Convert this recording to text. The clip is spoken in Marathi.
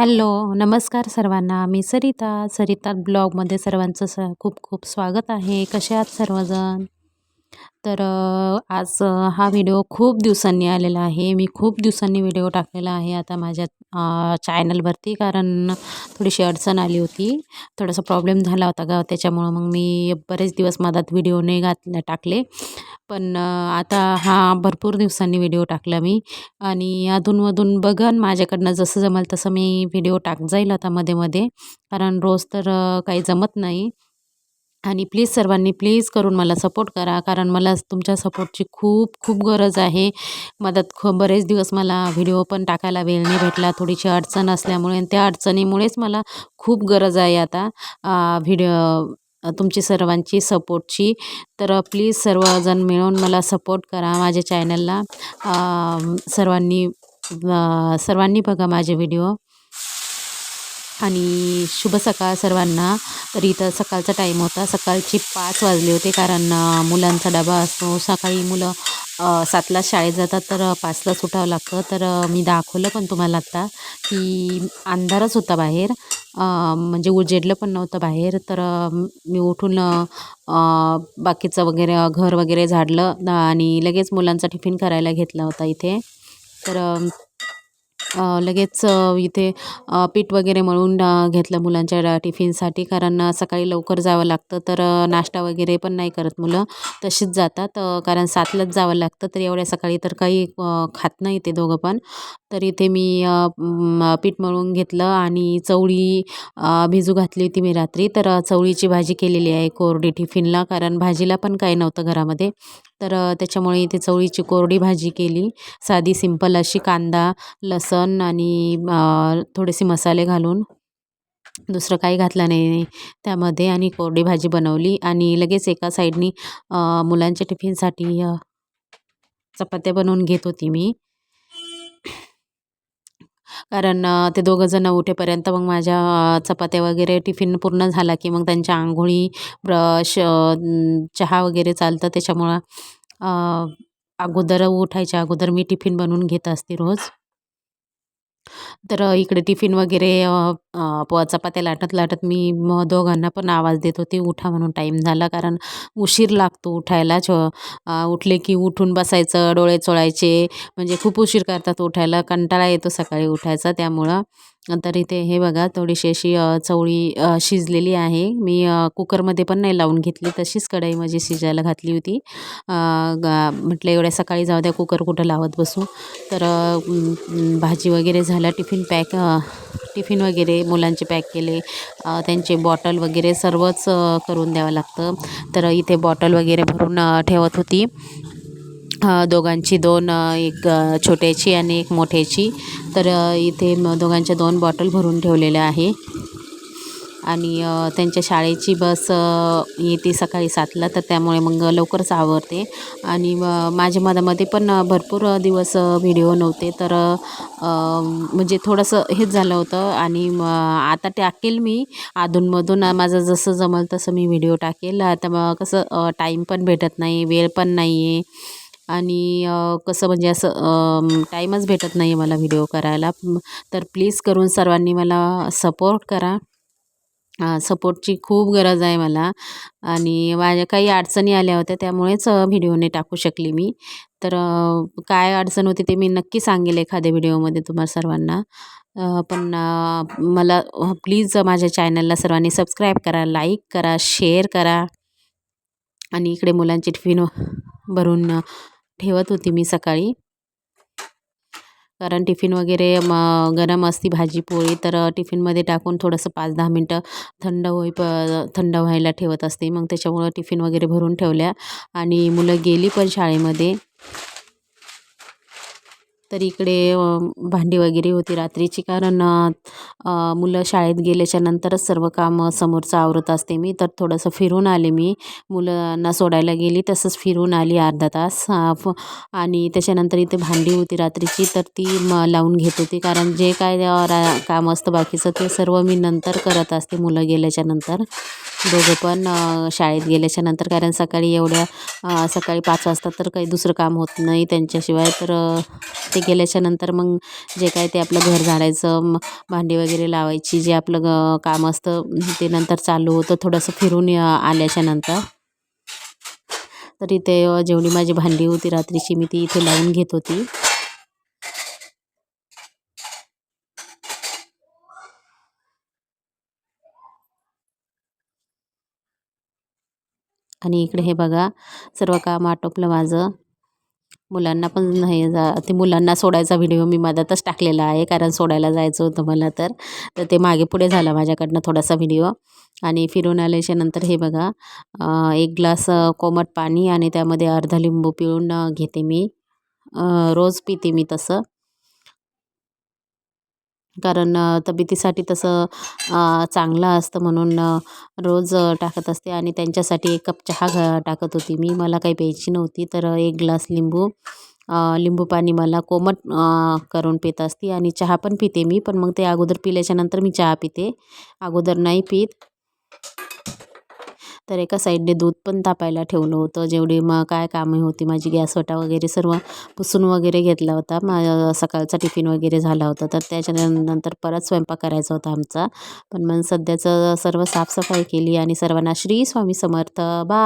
हॅलो नमस्कार सर्वांना. मी सरिता सरिता ब्लॉगमध्ये सर्वांचं स खूप खूप स्वागत आहे. कसे आहात सर्वजण? तर आज हा व्हिडिओ खूप दिवसांनी आलेला आहे. मी खूप दिवसांनी व्हिडिओ टाकलेला आहे. आता माझ्या चॅनलवरती कारण थोडीशी अडचण आली होती. थोडासा प्रॉब्लेम झाला होता ग त्याच्यामुळं मग मी बरेच दिवस मधात व्हिडिओ नाही घात टाकले. पण आता हा भरपूर दिवसांनी व्हिडिओ टाकला मी आणि अधूनमधून बघन माझ्याकडनं जसं जमेल तसं मी व्हिडिओ टाक जाईल आता मध्ये मध्ये. कारण रोज तर काही जमत नाही. आणि प्लीज सर्वांनी प्लीज करून मला सपोर्ट करा. कारण मला तुमच्या सपोर्टची खूप खूप गरज आहे. मदत ख बरेच दिवस मला व्हिडिओ पण टाकायला वेळ नाही भेटला. थोडीशी अडचण असल्यामुळे आणि त्या अडचणीमुळेच मला खूप गरज आहे आता व्हिडिओ तुमची सर्वांची सपोर्टची. तर प्लीज सर्वजण मिळून मला सपोर्ट करा माझ्या चॅनलला. सर्वांनी सर्वांनी बघा माझे व्हिडिओ. आणि शुभ सकाळ सर्वांना. तर इथं सकाळचा टाईम होता. सकाळची पाच वाजले होते कारण मुलांचा डबा असतो. सकाळी मुलं सातला शाळेत जातात तर पाचला सुटावं लागतं. तर मी दाखवलं पण तुम्हाला आत्ता की अंधारच होता बाहेर. म्हणजे उजेडलं पण नव्हतं बाहेर. तर मी उठून बाकीचं वगैरे घर वगैरे झाडलं. आणि लगेच मुलांचा टिफिन करायला घेतला होता इथे. तर लगेच इथे पीठ वगैरे मळून घेतलं मुलांच्या टिफिनसाठी. कारण सकाळी लवकर जावं लागतं तर नाश्ता वगैरे पण नाही करत मुलं. तशीच जातात कारण सातलाच जावं लागतं तर एवढ्या सकाळी तर काही खात नाही ते दोघं पण. तर इथे मी पीठ मळून घेतलं आणि चवळी भिजू घातली होती मी रात्री. तर चवळीची भाजी केलेली आहे कोरडी टिफिनला कारण भाजीला पण काही नव्हतं घरामध्ये. तर त्याच्यामुळे इथे चवळीची कोरडी भाजी केली. साधी सिंपल अशी कांदा लसण आणि थोडेसे मसाले घालून. दुसरं काही घातलं नाही त्यामध्ये आणि कोरडी भाजी बनवली आणि लगेच एका साईडनी मुलांच्या टिफिनसाठी चपात्या बनवून घेत होती मी. कारण ते दोघं जण उठेपर्यंत मग माझ्या चपात्या वगैरे टिफिन पूर्ण झाला की मग त्यांच्या आंघोळी ब्रश चहा वगैरे चालतं. त्याच्यामुळं अगोदर उठायच्या अगोदर मी टिफिन बनवून घेत असते रोज. तर अ, इकडे टिफिन वगैरे अ, अ, प चपात्या लाटत लाटत मी मग दोघांना पण आवाज देत होते उठा म्हणून टाईम झाला कारण उशीर लागतो उठायला छ अ, उठले की उठून बसायचं डोळे चोळायचे म्हणजे खूप उशीर करतात उठायला कंटाळा येतो सकाळी उठायचा त्यामुळं. तर इथे हे बघा थोडीशी अशी चवळी शिजलेली आहे. मी कुकरमध्ये पण नाही लावून घेतली तशीच कढई माझी शिजायला घातली होती. गा म्हटलं एवढ्या सकाळी जाऊ द्या कुकर कुठं लावत बसू. तर भाजी वगैरे झाला टिफिन पॅक टिफिन वगैरे मुलांचे पॅक केले. त्यांचे बॉटल वगैरे सर्वच करून द्यावं लागतं. तर इथे बॉटल वगैरे भरून ठेवत होती. दोघांची दोन एक छोट्याची आणि एक मोठ्याची. तर इथे दोघांच्या दोन बॉटल भरून ठेवलेल्या आहे आणि त्यांच्या शाळेची बस येते सकाळी सातला तर त्यामुळे मग लवकरच आवरते. आणि माझ्या मधामध्ये पण भरपूर दिवस व्हिडिओ नव्हते. तर म्हणजे थोडंसं हेच झालं होतं. आणि आता टाकेल मी. अधूनमधून माझं जसं जमल तसं मी व्हिडिओ टाकेल. आता मग कसं टाईम पण भेटत नाही वेळ पण नाही आहे आणि कसं म्हणजे असं टाईमच भेटत नाही आहे मला व्हिडिओ करायला. तर प्लीज करून सर्वांनी मला सपोर्ट करा. सपोर्टची खूप गरज आहे मला. आणि माझ्या काही अडचणी आल्या होत्या त्यामुळेच व्हिडिओने टाकू शकली मी. तर काय अडचण होती ते मी नक्की सांगेल एखाद्या व्हिडिओमध्ये तुम्हाला सर्वांना. पण मला प्लीज माझ्या चॅनलला सर्वांनी सबस्क्राईब करा लाईक करा शेअर करा. आणि इकडे मुलांची टिफिन भरून ठेवत होती मी सकाळी. कारण टिफिन वगैरे मग गरम असती भाजी पोळी तर टिफिनमध्ये टाकून थोडंसं पाच दहा मिनटं थंड होई प थंड व्हायला ठेवत असते. मग त्याच्यामुळं टिफिन वगैरे भरून ठेवल्या. आणि मुलं गेली पण शाळेमध्ये. तर इकडे भांडी वगैरे होती रात्रीची कारण मुलं शाळेत गेल्याच्या नंतरच सर्व कामं समोरचं आवरत असते मी. तर थोडंसं फिरून आले मी. मुलांना सोडायला गेली तसंच फिरून आली अर्धा तास. आणि त्याच्यानंतर इथे भांडी होती रात्रीची तर ती म लावून घेत होती. कारण जे काय रा काम असतं बाकीचं ते सर्व मी नंतर करत असते मुलं गेल्याच्यानंतर. दोघं पण शाळेत गेल्याच्यानंतर कारण सकाळी एवढ्या सकाळी पाच वाजता तर काही दुसरं काम होत नाही त्यांच्याशिवाय. तर ते गेल्याच्यानंतर मग जे काय ते आपलं घर झाडायचं भांडी वगैरे लावायची जे आपलं ग काम असतं ते नंतर चालू होतं. थोडंसं फिरून आल्याच्यानंतर. तर इथे जेवढी माझी भांडी होती रात्रीची मी ती इथे लावून घेत होती. आणि इकडे हे बघा सर्व काम आटोपलं माझं. मुलांना पण हे जा ते मुलांना सोडायचा व्हिडिओ मी मधातच टाकलेला आहे कारण सोडायला जायचं होतं मला तर. तर ते मागे पुढे झालं माझ्याकडनं थोडासा व्हिडिओ. आणि फिरून आल्याच्यानंतर हे बघा एक ग्लास कोमट पाणी आणि त्यामध्ये अर्धा लिंबू पिळून घेते मी. रोज पिते मी तसं. कारण तब्येतीसाठी तसं चांगलं असतं म्हणून रोज टाकत असते आणि त्यांच्यासाठी एक कप चहा घ टाकत होती मी. मला काही प्यायची नव्हती तर एक ग्लास लिंबू लिंबू पाणी मला कोमट करून पित असते आणि चहा पण पिते मी. पण मग ते अगोदर पिल्याच्यानंतर मी चहा पिते. अगोदर नाही पित. तर एका साईडने दूध पण तापायला ठेवलं होतं. जेवढी मग काय कामे होती माझी गॅसवटा वगैरे सर्व पुसून वगैरे घेतला होता. मा सकाळचा टिफिन वगैरे झाला होता. तर त्याच्यानंतर परत स्वयंपाक करायचा होता आमचा. पण मग सध्याचं सर्व साफसफाई केली आणि सर्वांना श्री स्वामी समर्थ. बा